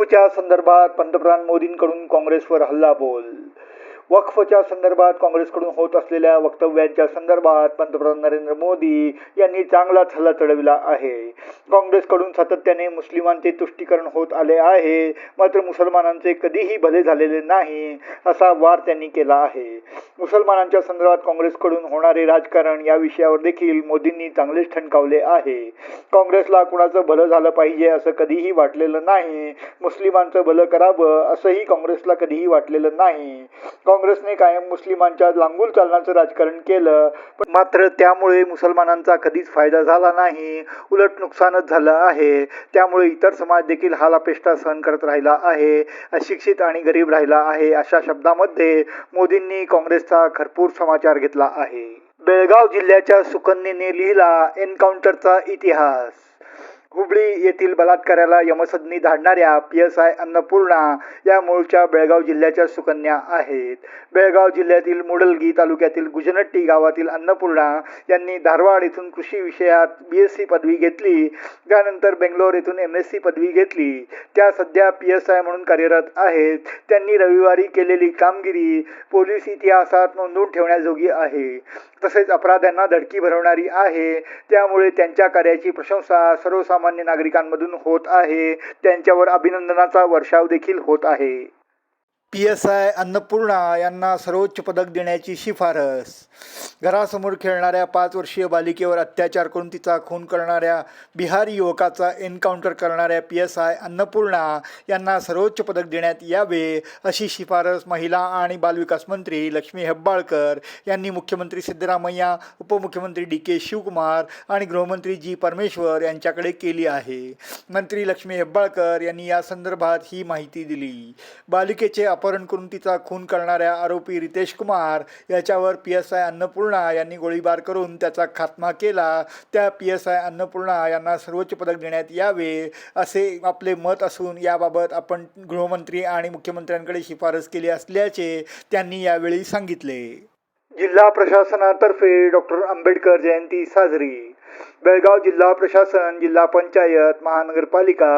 वक्फच्या संदर्भात पंतप्रधान मोदींकडून काँग्रेसवर हल्ला बोल वक्फच्या संदर्भात काँग्रेसकडून होत असलेल्या वक्तव्यांच्या संदर्भात पंतप्रधान नरेंद्र मोदी यांनी चांगलाच हल्ला चढविला आहे. काँग्रेसकडून सातत्याने मुस्लिमांचे तुष्टीकरण होत आले आहे मात्र मुसलमानांचे कधीही भले झालेले नाही असा वार त्यांनी केला आहे. मुसलमानांच्या संदर्भात काँग्रेसकडून होणारे राजकारण या विषयावर देखील मोदींनी चांगलेच ठणकावले आहे. काँग्रेसला कुणाचं भलं झालं पाहिजे असं कधीही वाटलेलं नाही मुस्लिमांचं भलं करावं असंही काँग्रेसला कधीही वाटलेलं नाही. काँग्रेसने कायम मुस्लिमांच्या लांगूल चालनाचं राजकारण केलं. पण मात्र त्यामुळे मुसलमानांचा कधीच फायदा झाला नाही. उलट नुकसानच झालं आहे. त्यामुळे इतर समाज देखील हाल अपेष्टा सहन करत राहिला आहे. अशिक्षित आणि गरीब राहिला आहे अशा शब्दामध्ये मोदींनी काँग्रेसचा खरपूर समाचार घेतला आहे. बेळगाव जिल्ह्याच्या सुकन्येने लिहिला एन्काउंटरचा इतिहास. हुबळी येथील बलात्काराला यमसदनी धाडणाऱ्या पी एस आय अन्नपूर्णा या मूळच्या बेळगाव जिल्ह्याच्या सुकन्या आहेत. बेळगाव जिल्ह्यातील मुडलगी तालुक्यातील गुजनट्टी गावातील अन्नपूर्णा यांनी धारवाड येथून कृषी विषयात बी एस सी पदवी घेतली. त्यानंतर बेंगलोर येथून एम एस सी पदवी घेतली. त्या सध्या पी एस आय म्हणून कार्यरत आहेत. त्यांनी रविवारी केलेली कामगिरी पोलीस इतिहासात नोंदवून ठेवण्याजोगी आहे. तसेच अपराध्यांना धडकी भरवणारी आहे. त्यामुळे त्यांच्या कार्याची प्रशंसा सर्वसामान्य नागरिकांमधून होत आहे. त्यांच्यावर अभिनंदनाचा वर्षाव देखील होत आहे. पी एस आय अन्नपूर्णा यांना सर्वोच्च पदक देण्याची शिफारस. घरासमोर खेळणाऱ्या पाच वर्षीय बालिकेवर अत्याचार करून तिचा खून करणाऱ्या बिहारी युवकाचा एन्काउंटर करणाऱ्या पी एस आय अन्नपूर्णा यांना सर्वोच्च पदक देण्यात यावे अशी शिफारस महिला आणि बालविकास मंत्री लक्ष्मी हेब्बाळकर यांनी मुख्यमंत्री सिद्धरामय्या उपमुख्यमंत्री डी के शिवकुमार आणि गृहमंत्री जी परमेश्वर यांच्याकडे केली आहे. मंत्री लक्ष्मी हेब्बाळकर यांनी या संदर्भात ही माहिती दिली. बालिकेचे अपहरण करून तिचा खून करणाऱ्या आरोपी रितेश कुमार याच्यावर पी एस आय अन्नपूर्णा यांनी गोळीबार करून त्याचा खात्मा केला. त्या पी एस आय अन्नपूर्णा यांना सर्वोच्च पदक देण्यात यावे असे आपले मत असून याबाबत आपण गृहमंत्री आणि मुख्यमंत्र्यांकडे शिफारस केली असल्याचे त्यांनी यावेळी सांगितले. जिल्हा प्रशासनातर्फे डॉक्टर आंबेडकर जयंती साजरी. बेळगाव जिल्हा प्रशासन जिल्हा पंचायत महानगरपालिका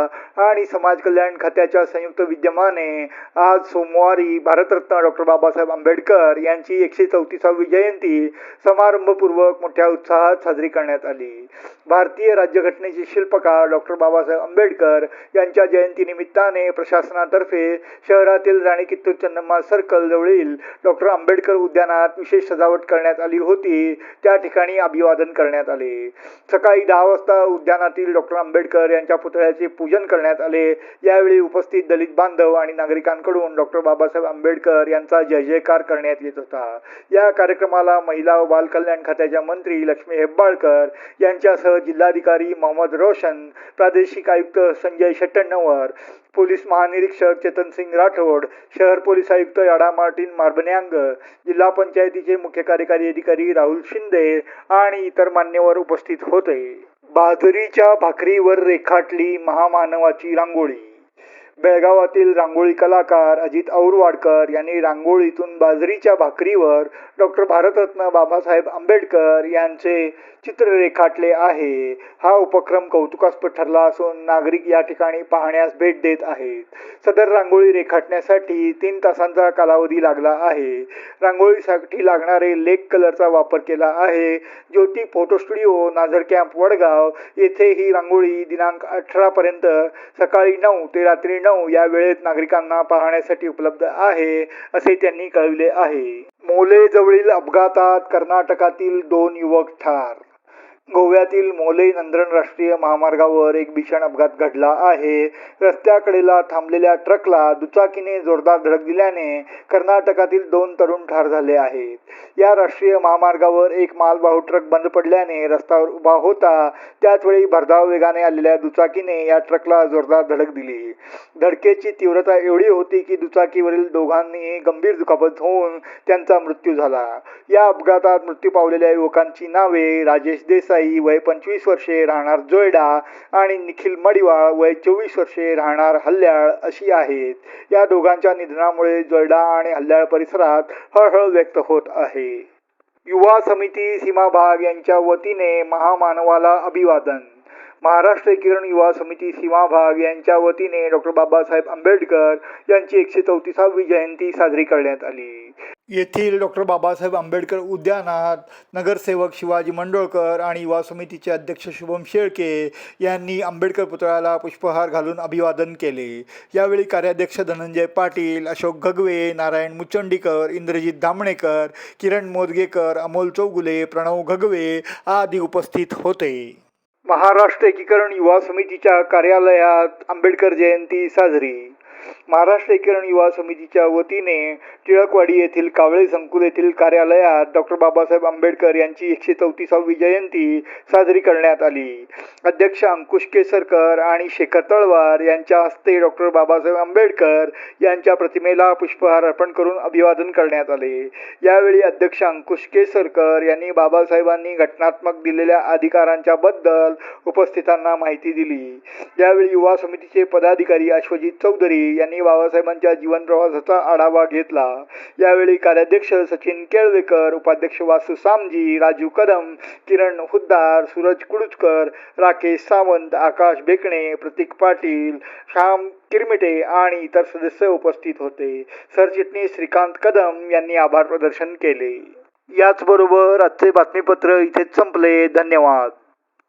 आणि समाज कल्याण खात्याच्या संयुक्त विद्यमाने आज सोमवारी भारतरत्न डॉक्टर बाबासाहेब आंबेडकर यांची एकशे चौतीसावी जयंती समारंभपूर्वक मोठ्या उत्साहात साजरी करण्यात आली. भारतीय राज्यघटनेचे शिल्पकार डॉक्टर बाबासाहेब आंबेडकर यांच्या जयंतीनिमित्ताने प्रशासनातर्फे शहरातील राणी कित्तूर चंदम्मा सर्कल जवळील डॉक्टर आंबेडकर उद्यानात विशेष सजावट करण्यात आली होती. त्या ठिकाणी अभिवादन करण्यात आले. सकाळी दहा वाजता उद्यानातील डॉक्टर आंबेडकर यांच्या पुतळ्याचे पूजन करण्यात आले. यावेळी उपस्थित दलित बांधव आणि नागरिकांकडून डॉक्टर बाबासाहेब आंबेडकर यांचा जय जयकार करण्यात येत होता. या कार्यक्रमाला महिला व बालकल्याण खात्याच्या मंत्री लक्ष्मी हेब्बाळकर यांच्यासह जिल्हाधिकारी मोहम्मद रोशन प्रादेशिक आयुक्त संजय शेट्टण्णवर पोलीस महानिरीक्षक चेतन सिंग राठोड शहर पोलीस आयुक्त याडा मार्टिन मार्बन्यांग जिल्हा पंचायतीचे मुख्य कार्यकारी अधिकारी राहुल शिंदे आणि इतर मान्यवर उपस्थित होते. बाजरीच्या भाकरीवर रेखाटली महामानवाची रांगोळी. बेळगावातील रांगोळी कलाकार अजित औरवाडकर यांनी रांगोळीतून बाजरीच्या भाकरीवर डॉक्टर भारतरत्न बाबासाहेब आंबेडकर यांचे चित्र रेखाटले आहे. हा उपक्रम कौतुकास्पद ठरला असून नागरिक या ठिकाणी पाहण्यास भेट देत आहेत. सदर रांगोळी रेखाटण्यासाठी तीन तासांचा कालावधी लागला आहे. रांगोळीसाठी लागणारे लेक कलरचा वापर केला आहे. Jyoti photo studio Nazar camp Vadgaon येथे ही रांगोळी दिनांक अठरापर्यंत सकाळी नऊ ते रात्री नऊ या वेळेत नागरिकांना पाहण्यासाठी उपलब्ध आहे असे त्यांनी कळविले आहे. मोले जवळील अपघातात कर्नाटकातील दोन युवक ठार गोव्यातील मोलई नंदन राष्ट्रीय महामार्गावर एक भीषण अपघात घडला आहे. रस्त्याकडेला थांबलेल्या ट्रकला दुचाकीने जोरदार धडक दिल्याने कर्नाटकातील दोन तरुण ठार झाले आहेत. या राष्ट्रीय महामार्गावर एक मालवाहू ट्रक बंद पडल्याने रस्त्यावर उभा होता. त्याचवेळी भरधाव वेगाने आलेल्या दुचाकीने या ट्रकला जोरदार धडक दिली. धडकेची तीव्रता एवढी होती की दुचाकीवरील दोघांनी गंभीर दुखापत होऊन त्यांचा मृत्यू झाला. या अपघातात मृत्यू पावलेल्या युवकांची नावे राजेश देसाई वय पंचवीस वर्षे राहणार जोयडा आणि निखिल मडिवाळ वय चोवीस वर्षे राहणार हल्याळ अशी आहेत. या दोघांच्या निधनामुळे जोयडा आणि हल्याळ परिसरात हळहळ व्यक्त होत आहे. युवा समिती सीमाभाग यांच्या वतीने महामानवाला अभिवादन. महाराष्ट्र किरण युवा समिती सीमाभाग यांच्या वतीने डॉक्टर बाबासाहेब आंबेडकर यांची एकशे चौतीसावी जयंती साजरी करण्यात आली. येथील डॉक्टर बाबासाहेब आंबेडकर उद्यानात नगरसेवक शिवाजी मंडोळकर आणि युवा समितीचे अध्यक्ष शुभम शेळके यांनी आंबेडकर पुतळ्याला पुष्पहार घालून अभिवादन केले. यावेळी कार्याध्यक्ष धनंजय पाटील अशोक गगवे नारायण मुचंडीकर इंद्रजित धामणेकर किरण मोदगेकर अमोल चौगुले प्रणव गगवे आदी उपस्थित होते. महाराष्ट्र एकीकरण युवा समितीच्या कार्यालयात आंबेडकर जयंती साजरी. महाराष्ट्र एकीकरण युवा समितीच्या वतीने टिळकवाडी येथील कावळे संकुल येथील कार्यालयात डॉक्टर बाबासाहेब आंबेडकर यांची एकशे चौतीसावी जयंती साजरी करण्यात आली. अध्यक्ष अंकुश केसरकर आणि शेखर तळवार यांच्या हस्ते डॉक्टर बाबासाहेब आंबेडकर यांच्या प्रतिमेला पुष्पहार अर्पण करून अभिवादन करण्यात आले. यावेळी अध्यक्ष अंकुश केसरकर यांनी बाबासाहेबांनी घटनात्मक दिलेल्या अधिकारांच्या बद्दल उपस्थितांना माहिती दिली. यावेळी युवा समितीचे पदाधिकारी अश्वजित चौधरी यांनी बाबासाहेबांच्या जीवनप्रवासाचा आढावा घेतला. यावेळी कार्याध्यक्ष सचिन केळवेकर उपाध्यक्ष वासू सामजी राजू कदम किरण हुद्दार सूरज कुडुचकर राकेश सावंत आकाश बेकणे प्रतीक पाटील श्याम किरमिटे आणि इतर सदस्य उपस्थित होते. सरचिटणीस श्रीकांत कदम यांनी आभार प्रदर्शन केले. याचबरोबर आजचे बातमीपत्र इथेच संपले. धन्यवाद.